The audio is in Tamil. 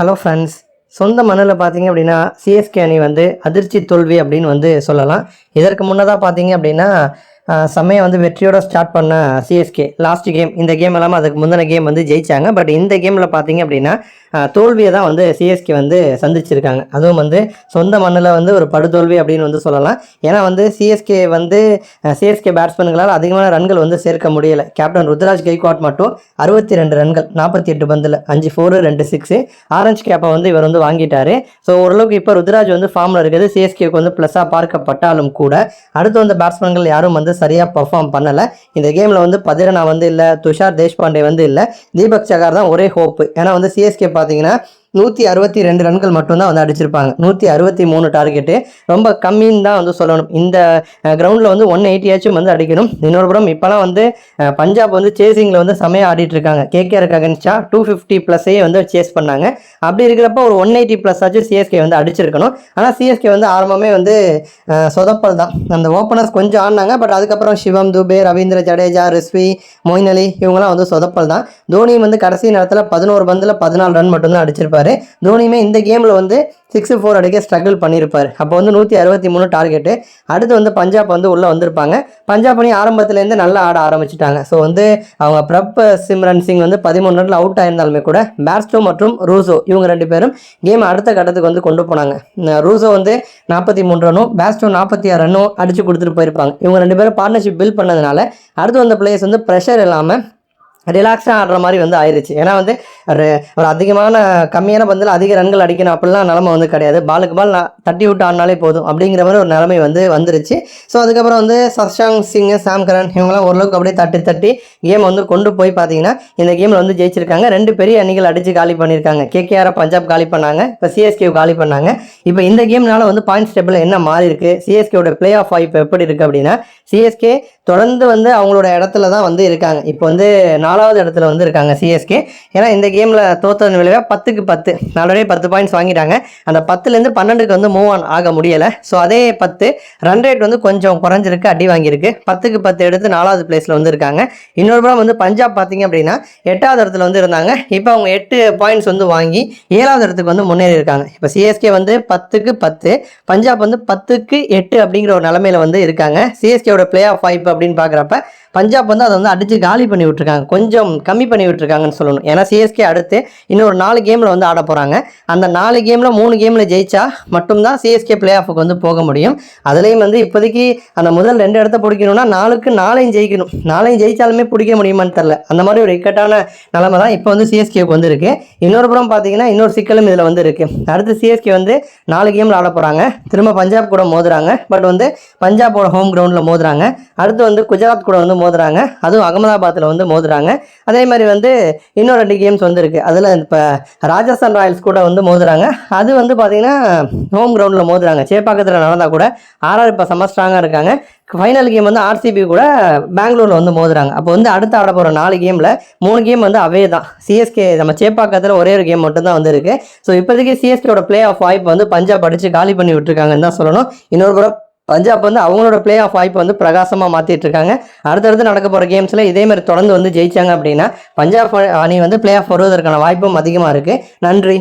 ஹலோ ஃப்ரெண்ட்ஸ் சொந்த மண்ணில் பார்த்தீங்க அப்படின்னா சிஎஸ்கே அணி வந்து அதிர்ச்சி தோல்வி அப்படின்னு வந்து சொல்லலாம். இதற்கு முன்னதாக பார்த்தீங்க அப்படின்னா ஆஹ், வந்து வெற்றியோட ஸ்டார்ட் பண்ண சிஎஸ்கே லாஸ்ட் கேம் இந்த கேம் இல்லாமல் அதுக்கு முந்தின கேம் வந்து ஜெயிச்சாங்க. பட் இந்த கேமில் பார்த்தீங்க அப்படின்னா தோல்வியை தான் வந்து சிஎஸ்கே வந்து சந்திச்சிருக்காங்க. அதுவும் வந்து சொந்த மண்ணில் வந்து ஒரு படுதோல்வி அப்படின்னு வந்து சொல்லலாம். ஏன்னா வந்து சிஎஸ்கே வந்து சிஎஸ்கே பேட்ஸ்மேன்களால் அதிகமான ரன்கள் வந்து சேர்க்க முடியல. கேப்டன் ருத்ராஜ் கெய்க்வாட் மட்டும் அறுபத்தி ரெண்டு ரன்கள் நாற்பத்தி எட்டு பந்தில் அஞ்சு ஃபோரு ரெண்டு சிக்ஸு ஆரஞ்சு கேப்பை வந்து இவர் வந்து வாங்கிட்டார். ஸோ ஓரளவுக்கு இப்போ ருத்ராஜ் வந்து ஃபார்மில் இருக்குது. சிஎஸ்கேக்கு வந்து ப்ளஸ்ஸாக பார்க்கப்பட்டாலும் கூட அடுத்து வந்த பேட்ஸ்மேன்கள் யாரும் வந்து சரியாக பர்ஃபார்ம் பண்ணலை. இந்த கேமில் வந்து பதிரனா வந்து இல்லை துஷார் தேஷ்பாண்டே வந்து இல்லை தீபக் சகார் தான் ஒரே ஹோப்பு ஏன்னா வந்து சிஎஸ்கே பார்த்தீங்கன்னா நூற்றி அறுபத்தி ரெண்டு ரன்கள் மட்டும்தான் வந்து அடிச்சிருப்பாங்க. நூற்றி அறுபத்தி மூணு டார்கெட்டு ரொம்ப கம்மின்னு தான் வந்து சொல்லணும். இந்த கிரவுண்டில் வந்து ஒன் எயிட்டியாச்சும் வந்து அடிக்கணும். இன்னொரு புறம் இப்போலாம் வந்து பஞ்சாப் வந்து சேசிங்கில் வந்து செமையாக ஆடிட்டு இருக்காங்க. கேகேஆருக்கு அகன்ஸ்டா டூ ஃபிஃப்டி ப்ளஸ்ஸே வந்து சேஸ் பண்ணாங்க. அப்படி இருக்கிறப்ப ஒரு ஒன் எயிட்டி ப்ளஸ் ஆச்சும் சிஎஸ்கே வந்து அடிச்சிருக்கணும். ஆனால் சிஎஸ்கே வந்து ஆரம்பமே வந்து சொதப்பல் தான். அந்த ஓப்பனர்ஸ் கொஞ்சம் ஆடினாங்க. பட் அதுக்கப்புறம் சிவம் துபே ரவீந்திர ஜடேஜா ரிஸ்வி மொயின் அலி இவங்கெல்லாம் வந்து சொதப்பல் தான். தோனி வந்து கடைசி நேரத்தில் பதினோரு பந்தில் பதினாலு ரன் மட்டும்தான் அடிச்சிருப்பாரு. தோனியுமே இந்த கேமில் வந்து சிக்ஸ் ஃபோர் அடிக்க ஸ்ட்ரகிள் பண்ணியிருப்பார். அப்போ வந்து நூற்றி அறுபத்தி மூணு டார்கெட்டு அடுத்து வந்து பஞ்சாப் வந்து உள்ளே வந்திருப்பாங்க. பஞ்சாப் அணி ஆரம்பத்துலேருந்து நல்லா ஆட ஆரம்பிச்சிட்டாங்க. ஸோ வந்து அவங்க பிரப் சிம்ரன் சிங் வந்து பதிமூணு ரன்ல அவுட் ஆயிருந்தாலுமே கூட பேர்ஸ்டோ மற்றும் ரூசோ இவங்க ரெண்டு பேரும் கேம் அடுத்த கட்டத்துக்கு வந்து கொண்டு போனாங்க. ரூசோ வந்து நாற்பத்தி மூணு ரனும் பேர்ஸ்டோ நாற்பத்தி ஆறு ரன்னும் அடிச்சு கொடுத்துட்டு போயிருப்பாங்க. இவங்க ரெண்டு பேரும் பார்ட்னர்ஷிப் பில்ட் பண்ணதுனால அடுத்து வந்த பிளேயர்ஸ் வந்து ப்ரெஷர் இல்லாமல் ரிலாக்ஸாக ஆடுற மாதிரி வந்து ஆயிடுச்சு ஏன்னா வந்து ஒரு ஒரு அதிகமான கம்மியான பந்தில் அதிக ரன்கள் அடிக்கணும் அப்படிலாம் நிலமை வந்து கிடையாது. பாலுக்கு பால் நான் தட்டி விட்டு ஆடினாலே போதும் அப்படிங்கிற மாதிரி ஒரு நிலைமை வந்து வந்துருச்சு. ஸோ அதுக்கப்புறம் வந்து சஷாங் சிங் சாம் கரன் இவங்கெல்லாம் ஓரளவுக்கு அப்படியே தட்டி தட்டி கேம் வந்து கொண்டு போய் பார்த்தீங்கன்னா இந்த கேமில் வந்து ஜெயிச்சிருக்காங்க. ரெண்டு பெரிய அணிகள் அடித்து காலி பண்ணியிருக்காங்க. கேகேஆரை பஞ்சாப் காலி பண்ணாங்க. இப்போ சிஎஸ்கே காலி பண்ணாங்க. இப்போ இந்த கேம்னால வந்து பாயிண்ட்ஸ் டேபிள் என்ன மாறி இருக்கு? சிஎஸ்கேவோட பிளே ஆஃப் வாய்ப்பு எப்படி இருக்குது அப்படின்னா சிஎஸ்கே தொடர்ந்து வந்து அவங்களோட இடத்துல தான் வந்து இருக்காங்க. இப்போ வந்து நாலாவது இடத்துல வந்து இருக்காங்க சிஎஸ்கே ஏன்னா இந்த கேம் கேமில் தோத்ததன் விளைவாக பத்துக்கு பத்து. ஆல்ரெடி பத்து பாயிண்ட்ஸ் வாங்கிட்டாங்க. அந்த பத்துலேருந்து பன்னெண்டுக்கு வந்து மூவ் ஆன் ஆக முடியலை. ஸோ அதே பத்து ரன் ரேட் வந்து கொஞ்சம் குறைஞ்சிருக்கு அடி வாங்கியிருக்கு. பத்துக்கு பத்து எடுத்து நாலாவது பிளேஸில் வந்து இருக்காங்க இன்னொரு புறம் வந்து பஞ்சாப் பார்த்தீங்க அப்படின்னா எட்டாவது இடத்துல வந்து இருந்தாங்க. இப்போ அவங்க எட்டு பாயிண்ட்ஸ் வந்து வாங்கி ஏழாவது இடத்துக்கு வந்து முன்னேறி இருக்காங்க. இப்போ சிஎஸ்கே வந்து பத்துக்கு பத்து பஞ்சாப் வந்து பத்துக்கு எட்டு அப்படிங்கிற ஒரு நிலமையில வந்து இருக்காங்க. சிஎஸ்கேவோட பிளே ஆஃப் வாய்ப்பு அப்படின்னு பார்க்குறப்ப பஞ்சாப் வந்து அதை வந்து அடித்து காலி பண்ணி விட்டுருக்காங்க. கொஞ்சம் கம்மி பண்ணி விட்டுருக்காங்கன்னு சொல்லணும். ஏன்னா சிஎஸ்கே அடுத்து இன்னொரு நாலு கேமில் வந்து ஆட போகிறாங்க அந்த நாலு கேமில் மூணு கேமில் ஜெயிச்சா மட்டும்தான் சிஎஸ்கே பிளே ஆஃபுக்கு வந்து போக முடியும். அதுலேயும் வந்து இப்போதைக்கு அந்த முதல் ரெண்டு இடத்த பிடிக்கணும்னா நாலுக்கு நாளையும் ஜெயிக்கணும். நாளையும் ஜெயிச்சாலுமே பிடிக்க முடியுமான்னு தெரில அந்த மாதிரி ஒரு இக்கட்டான நிலமை தான் இப்போ வந்து சிஎஸ்கேக்கு வந்து இருக்குது இன்னொரு புறம் பார்த்தீங்கன்னா இன்னொரு சிக்கலும் இதில் வந்து இருக்குது அடுத்து சிஎஸ்கே வந்து நாலு கேமில் ஆட போகிறாங்க திரும்ப பஞ்சாப் கூட மோதுறாங்க. பட் வந்து பஞ்சாபோட ஹோம் கிரவுண்டில் மோதுறாங்க. அடுத்து வந்து குஜராத் கூட வந்து மோதுறாங்க. அதுவும் அகமதாபாத்தில் வந்து மோதுறாங்க. அதே மாதிரி வந்து இன்னும் ரெண்டு கேம்ஸ் வந்து வந்திருக்கு. அதில் இப்போ ராஜஸ்தான் ராயல்ஸ் கூட வந்து மோதுறாங்க. அது வந்து பார்த்தீங்கன்னா ஹோம் கிரவுண்டில் மோதுறாங்க. சேப்பாக்கத்தில் நடந்தால் கூட ஆர்ஆர் இப்போ செம்ம ஸ்ட்ராங்காக இருக்காங்க. ஃபைனல் கேம் வந்து ஆர்சிபி கூட பெங்களூரில் வந்து மோதுறாங்க. அப்போ வந்து அடுத்து ஆட போகிற நாலு கேமில் மூணு கேம் வந்து அவே தான். சிஎஸ்கே நம்ம சேப்பாக்கத்தில் ஒரே ஒரு கேம் மட்டும் தான் ஸோ இப்போதைக்கு சிஎஸ்கேயோட பிளே ஆஃப் வாய்ப்பு வந்து பஞ்சாப் அடித்து காலி பண்ணி விட்டுருக்காங்கன்னு தான் சொல்லணும். இன்னொரு புறம் பஞ்சாப் வந்து அவங்களோட பிளே ஆஃப் வாய்ப்பு வந்து பிரகாசமாக மாற்றிட்டு இருக்காங்க. அடுத்தடுத்து நடக்க போகிற கேம்ஸில் இதே மாதிரி தொடர்ந்து வந்து ஜெயிச்சாங்க அப்படின்னா பஞ்சாப் அணி வந்து பிளே ஆஃப் வருவதற்கான வாய்ப்பும் அதிகமாக இருக்குது நன்றி.